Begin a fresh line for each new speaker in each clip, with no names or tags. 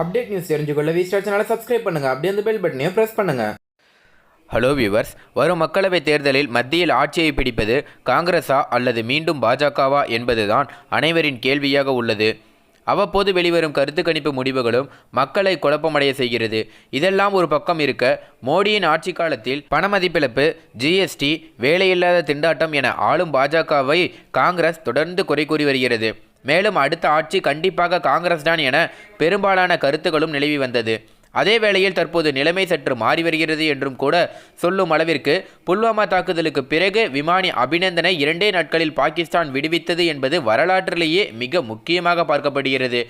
Update news தெரிஞ்சுக்கொள்ள V star சேனலை subscribe பண்ணுங்கள் அப்படியே அந்த பெல் பட்டனையும் ப்ரெஸ் பண்ணுங்கள்
ஹலோ வியூவர்ஸ் வரும் மக்களவைத் தேர்தலில் மத்தியில் ஆட்சியை பிடிப்பது காங்கிரஸா அல்லது மீண்டும் பாஜகவா என்பதுதான் அனைவரின் கேள்வியாக உள்ளது. அவ்வப்போது வெளிவரும் கருத்து கணிப்பு முடிவுகளும் மக்களை குழப்பமடைய செய்கிறது. இதெல்லாம் ஒரு பக்கம் இருக்க மோடியின் ஆட்சி காலத்தில் பணமதிப்பிழப்பு ஜிஎஸ்டி வேலையில்லாத திண்டாட்டம் என ஆளும் பாஜகவை காங்கிரஸ் தொடர்ந்து குறை கூறி வருகிறது. மேலும் அடுத்த ஆட்சி கண்டிப்பாக காங்கிரஸ் தான் என பெரும்பாலான கருத்துகளும் நிலவி வந்தது. அதே வேளையில் தற்போது நிலைமை சற்று மாறி வருகிறது என்றும் கூட சொல்லும் அளவிற்கு புல்வாமா தாக்குதலுக்கு பிறகு விமானி அபிநந்தனை இரண்டே நாட்களில் பாகிஸ்தான் விடுவித்தது என்பது வரலாற்றிலேயே மிக முக்கியமாக பார்க்கப்படுகிறது.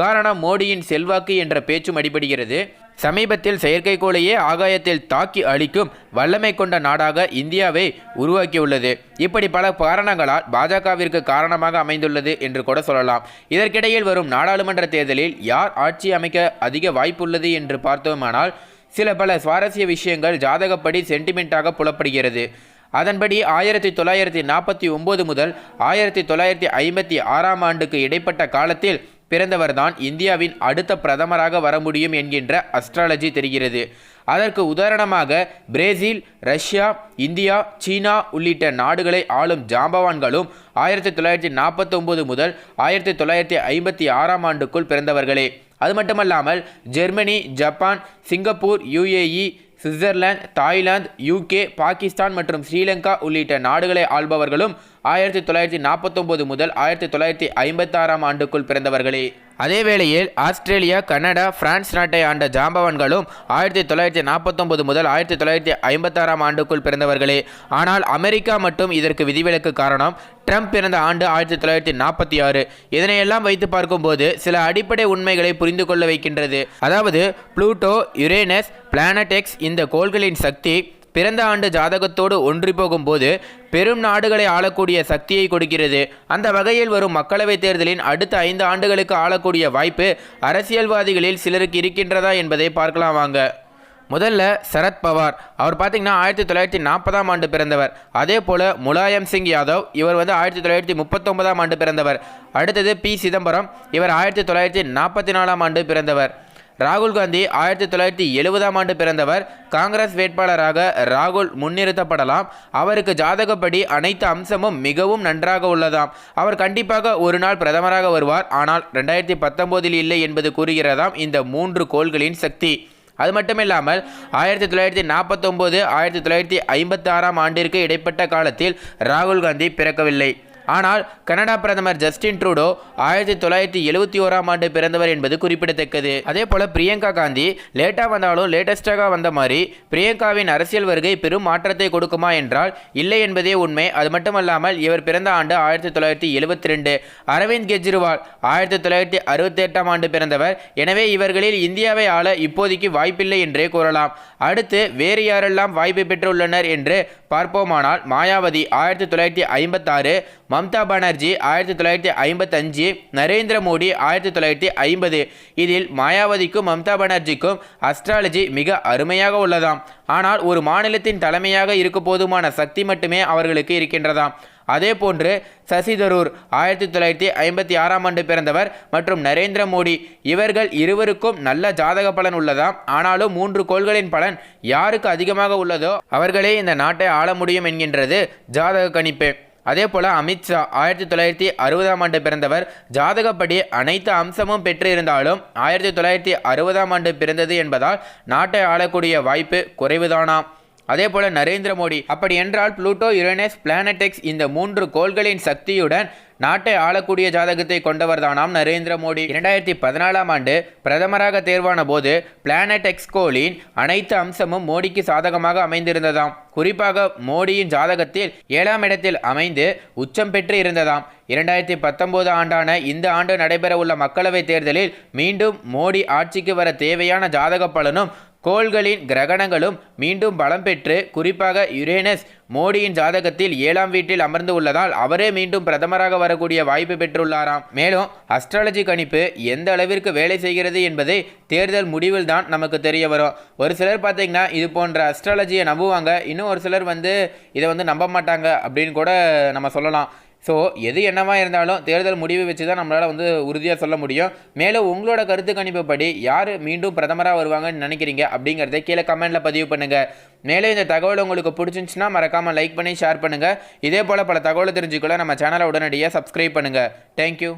காரணம் மோடியின் செல்வாக்கு என்ற பேச்சும் அடிபடுகிறது. சமீபத்தில் செயற்கைக்கோளையே ஆகாயத்தில் தாக்கி அழிக்கும் வல்லமை கொண்ட நாடாக இந்தியாவை உருவாக்கியுள்ளது. இப்படி பல காரணங்களால் பாஜகவிற்கு காரணமாக அமைந்துள்ளது என்று கூட சொல்லலாம். இதற்கிடையில் வரும் நாடாளுமன்ற தேர்தலில் யார் ஆட்சி அமைக்க அதிக வாய்ப்புள்ளது என்று பார்த்தோமானால் சில பல சுவாரஸ்ய விஷயங்கள் ஜாதகப்படி சென்டிமெண்ட்டாக புலப்படுகிறது. அதன்படி ஆயிரத்தி தொள்ளாயிரத்தி நாற்பத்தி ஒம்பது முதல் ஆயிரத்தி தொள்ளாயிரத்தி ஐம்பத்தி ஆறாம் ஆண்டுக்கு இடைப்பட்ட காலத்தில் பிறந்தவர்தான் இந்தியாவின் அடுத்த பிரதமராக வர முடியும் என்கின்ற அஸ்ட்ராலஜி தெரிகிறது. அதற்கு உதாரணமாக பிரேசில் ரஷ்யா இந்தியா சீனா உள்ளிட்ட நாடுகளை ஆளும் ஜாம்பவான்களும் ஆயிரத்தி தொள்ளாயிரத்தி நாற்பத்தொம்போது முதல் ஆயிரத்தி தொள்ளாயிரத்தி ஐம்பத்தி ஆறாம் ஆண்டுக்குள் பிறந்தவர்களே. அது மட்டுமல்லாமல் Germany Japan Singapore UAE Switzerland Thailand UK Pakistan மற்றும் ஸ்ரீலங்கா உள்ளிட்ட நாடுகளை ஆள்பவர்களும் ஆயிரத்தி தொள்ளாயிரத்தி நாற்பத்தொம்போது முதல் ஆயிரத்தி தொள்ளாயிரத்தி ஐம்பத்தாறாம் ஆண்டுக்குள் பிறந்தவர்களே. அதே வேளையில் ஆஸ்திரேலியா கனடா பிரான்ஸ் நாட்டை ஆண்ட ஜாம்பவான்களும் ஆயிரத்தி தொள்ளாயிரத்தி நாற்பத்தொன்பது முதல் ஆயிரத்தி தொள்ளாயிரத்தி ஐம்பத்தாறாம் ஆண்டுக்குள் பிறந்தவர்களே. ஆனால் அமெரிக்கா மட்டும் இதற்கு விதிவிலக்கு காரணம் ட்ரம்ப் பிறந்த ஆண்டு ஆயிரத்தி தொள்ளாயிரத்தி நாற்பத்தி ஆறு. இதனையெல்லாம் வைத்து பார்க்கும்போது சில அடிப்படை உண்மைகளை புரிந்து கொள்ள வைக்கின்றது. அதாவது புளூட்டோ யுரேனஸ் பிளானட் எக்ஸ் இந்த கோள்களின் சக்தி பிறந்த ஆண்டு ஜாதகத்தோடு ஒன்றி போகும்போது பெரும் நாடுகளை ஆளக்கூடிய சக்தியை கொடுக்கிறது. அந்த வகையில் வரும் மக்களவைத் தேர்தலின் அடுத்த ஐந்து ஆண்டுகளுக்கு ஆளக்கூடிய வாய்ப்பு அரசியல்வாதிகளில் சிலருக்கு இருக்கின்றதா என்பதை பார்க்கலாம் வாங்க. முதல்ல சரத் பவார். அவர் பார்த்திங்கன்னா ஆயிரத்தி தொள்ளாயிரத்தி நாற்பதாம் ஆண்டு பிறந்தவர். அதே போல் முலாயம் சிங் யாதவ் இவர் வந்து ஆயிரத்தி தொள்ளாயிரத்தி முப்பத்தொன்பதாம் ஆண்டு பிறந்தவர். அடுத்தது பி சிதம்பரம். இவர் ஆயிரத்தி தொள்ளாயிரத்தி நாற்பத்தி நாலாம் ஆண்டு பிறந்தவர். ராகுல் காந்தி ஆயிரத்தி தொள்ளாயிரத்தி எழுபதாம் ஆண்டு பிறந்தவர். காங்கிரஸ் வேட்பாளராக ராகுல் முன்னிறுத்தப்படலாம். அவருக்கு ஜாதகப்படி அனைத்து அம்சமும் மிகவும் நன்றாக உள்ளதாம். அவர் கண்டிப்பாக ஒரு நாள் பிரதமராக வருவார். ஆனால் ரெண்டாயிரத்தி பத்தொம்போதில் இல்லை என்பது கூறுகிறதாம் இந்த மூன்று கோள்களின் சக்தி. அது மட்டுமில்லாமல் ஆயிரத்தி தொள்ளாயிரத்தி நாற்பத்தொம்போது ஆயிரத்தி தொள்ளாயிரத்தி ஐம்பத்தி ஆறாம் ஆண்டிற்கு இடைப்பட்ட காலத்தில் ராகுல் காந்தி பிறக்கவில்லை. ஆனால் கனடா பிரதமர் ஜஸ்டின் ட்ரூடோ ஆயிரத்தி தொள்ளாயிரத்தி எழுபத்தி ஓராம் ஆண்டு பிறந்தவர் என்பது குறிப்பிடத்தக்கது. அதே போல பிரியங்கா காந்தி லேட்டாக வந்தாலும் லேட்டஸ்டாக வந்த மாதிரி பிரியங்காவின் அரசியல் வருகை பெரும் மாற்றத்தை கொடுக்குமா என்றால் இல்லை என்பதே உண்மை. அது மட்டுமல்லாமல் இவர் பிறந்த ஆண்டு ஆயிரத்தி தொள்ளாயிரத்தி எழுபத்தி ரெண்டு அரவிந்த் கெஜ்ரிவால் ஆயிரத்தி தொள்ளாயிரத்தி அறுபத்தி எட்டாம் ஆண்டு பிறந்தவர். எனவே இவர்களில் இந்தியாவை ஆள இப்போதைக்கு வாய்ப்பில்லை என்றே கூறலாம். அடுத்து வேறு யாரெல்லாம் வாய்ப்பு பெற்றுள்ளனர் என்று பார்ப்போமானால் மாயாவதி ஆயிரத்தி தொள்ளாயிரத்தி ஐம்பத்தாறு மம்தா பானர்ஜி ஆயிரத்தி தொள்ளாயிரத்தி ஐம்பத்தஞ்சு நரேந்திர மோடி ஆயிரத்தி தொள்ளாயிரத்தி ஐம்பது. இதில் மாயாவதிக்கும் மம்தா பானர்ஜிக்கும் அஸ்ட்ராலஜி மிக அருமையாக உள்ளதாம். ஆனால் ஒரு மாநிலத்தின் தலைமையாக இருக்க போதுமான சக்தி மட்டுமே அவர்களுக்கு இருக்கின்றதாம். அதே போன்று சசி தரூர் ஆயிரத்தி தொள்ளாயிரத்தி ஐம்பத்தி ஆறாம் ஆண்டு பிறந்தவர் மற்றும் நரேந்திர மோடி இவர்கள் இருவருக்கும் நல்ல ஜாதக பலன் உள்ளதாம். ஆனாலும் மூன்று கோள்களின் பலன் யாருக்கு அதிகமாக உள்ளதோ அவர்களே இந்த நாட்டை ஆள முடியும் என்கின்றது ஜாதக கணிப்பு. அதே போல் அமித்ஷா ஆயிரத்தி தொள்ளாயிரத்தி அறுபதாம் ஆண்டு பிறந்தவர். ஜாதகப்படி அனைத்து அம்சமும் பெற்றிருந்தாலும் ஆயிரத்தி தொள்ளாயிரத்தி அறுபதாம் ஆண்டு பிறந்தது என்பதால் நாட்டை ஆளக்கூடிய வாய்ப்பு குறைவுதானாம். அதே போல நரேந்திர மோடி அப்படி என்றால் புளூட்டோ யுரேனஸ் பிளானடெக்ஸ் இந்த மூன்று கோள்களின் சக்தியுடன் நாட்டை ஆளக்கூடிய ஜாதகத்தை கொண்டவர்தானாம் நரேந்திர மோடி. இரண்டாயிரத்தி பதினாலாம் ஆண்டு பிரதமராக தேர்வான போது பிளானட் எக்ஸ்கோலின் அனைத்து அம்சமும் மோடிக்கு சாதகமாக அமைந்திருந்ததாம். குறிப்பாக மோடியின் ஜாதகத்தில் ஏழாம் இடத்தில் அமைந்து உச்சம் பெற்று இருந்ததாம். இரண்டாயிரத்தி பத்தொன்பது ஆண்டான இந்த ஆண்டு நடைபெறவுள்ள மக்களவைத் தேர்தலில் மீண்டும் மோடி ஆட்சிக்கு வர தேவையான ஜாதக பலனும் கோள்களின் கிரகணங்களும் மீண்டும் பலம் பெற்று குறிப்பாக யுரேனஸ் மோடியின் ஜாதகத்தில் ஏழாம் வீட்டில் அமர்ந்து உள்ளதால் அவரே மீண்டும் பிரதமராக வரக்கூடிய வாய்ப்பு பெற்றுள்ளாராம். மேலும் அஸ்ட்ராலஜி கணிப்பு எந்த அளவிற்கு வேலை செய்கிறது என்பதை தேர்தல் முடிவில் தான் நமக்கு தெரிய வரும். ஒரு சிலர் பார்த்தீங்கன்னா இது போன்ற அஸ்ட்ராலஜியை நம்புவாங்க. இன்னும் ஒரு சிலர் வந்து இதை வந்து நம்ப மாட்டாங்க அப்படின்னு கூட நம்ம சொல்லலாம். ஸோ எது என்னவாக இருந்தாலும் தேர்தல் முடிவு வச்சு தான் நம்மளால் வந்து உறுதியாக சொல்ல முடியும். மேலும் உங்களோட கருத்து கணிப்புப்படி யார் மீண்டும் பிரதமராக வருவாங்கன்னு நினைக்கிறீங்க அப்படிங்கிறத கீழே கமெண்ட்டில் பதிவு பண்ணுங்கள் மேலும் இந்த தகவல் உங்களுக்கு பிடிச்சிருந்துச்சுன்னா மறக்காமல் லைக் பண்ணி ஷேர் பண்ணுங்கள் இதே போல் பல தகவலை தெரிஞ்சுக்கொள்ள நம்ம சேனலை உடனடியாக சப்ஸ்கிரைப் பண்ணுங்கள் தேங்க்யூ